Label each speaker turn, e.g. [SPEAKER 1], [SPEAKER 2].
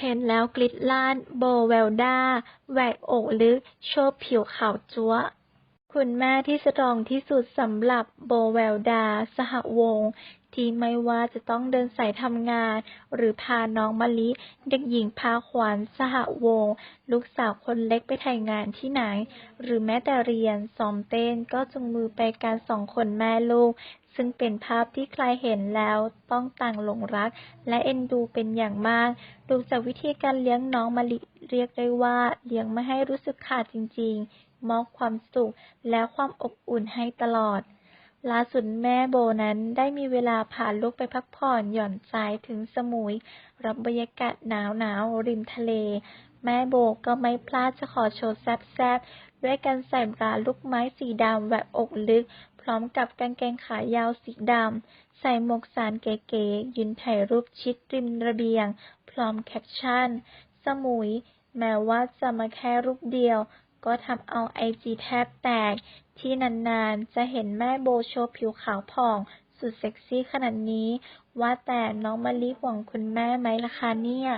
[SPEAKER 1] เห็นแล้วกลิดล้านโบแววด้า แหวกอกลึก โชว์ผิวขาวจั๊วคุณแม่ที่สตรองที่สุดสำหรับโบแววดา สหวงศ์ที่ไม่ว่าจะต้องเดินสายทำงาน หรือพาน้องมะลิ เด็กหญิงพาขวัญสหวงศ์ลูกสาวคนเล็กไปถ่ายงานที่ไหน หรือแม้แต่เรียนซ้อมเต้นก็จูงมือไปกันสองคนแม่ลูก ซึ่งเป็นภาพที่ใครเห็นแล้วต้องต่างหลงรัก และเอ็นดูเป็นอย่างมาก ดูจากวิธีการเลี้ยงน้องมะลิเรียกได้ว่าเลี้ยงไม่ให้รู้สึกขาดจริงๆ มอบความสุขและความอบอุ่นให้ตลอดล่าสุดแม่โบนั้นได้มีเวลาพาลูกไปพักผ่อนหย่อนใจถึงสมุย รับบรรยากาศหนาวๆริมทะเล แม่โบก็ไม่พลาดจะขอโชว์แซบๆ ด้วยการใส่บราลูกไม้สีดำแหวกอกลึก พร้อมกับกางเกงขายาวสีดำ ใส่หมวกสารเก๋ๆ ยืนถ่ายรูปชิดริมระเบียง พร้อมแคปชั่น สมุย แม้ว่าจะมาแค่รูปเดียว ก็ทำเอาไอจีแทบแตก ที่นานๆ จะเห็นแม่โบโชว์ผิวขาวผ่อง สุดเซ็กซี่ขนาดนี้ ว่าแต่น้องมะลิห่วงคุณแม่ไหมล่ะคะเนี่ย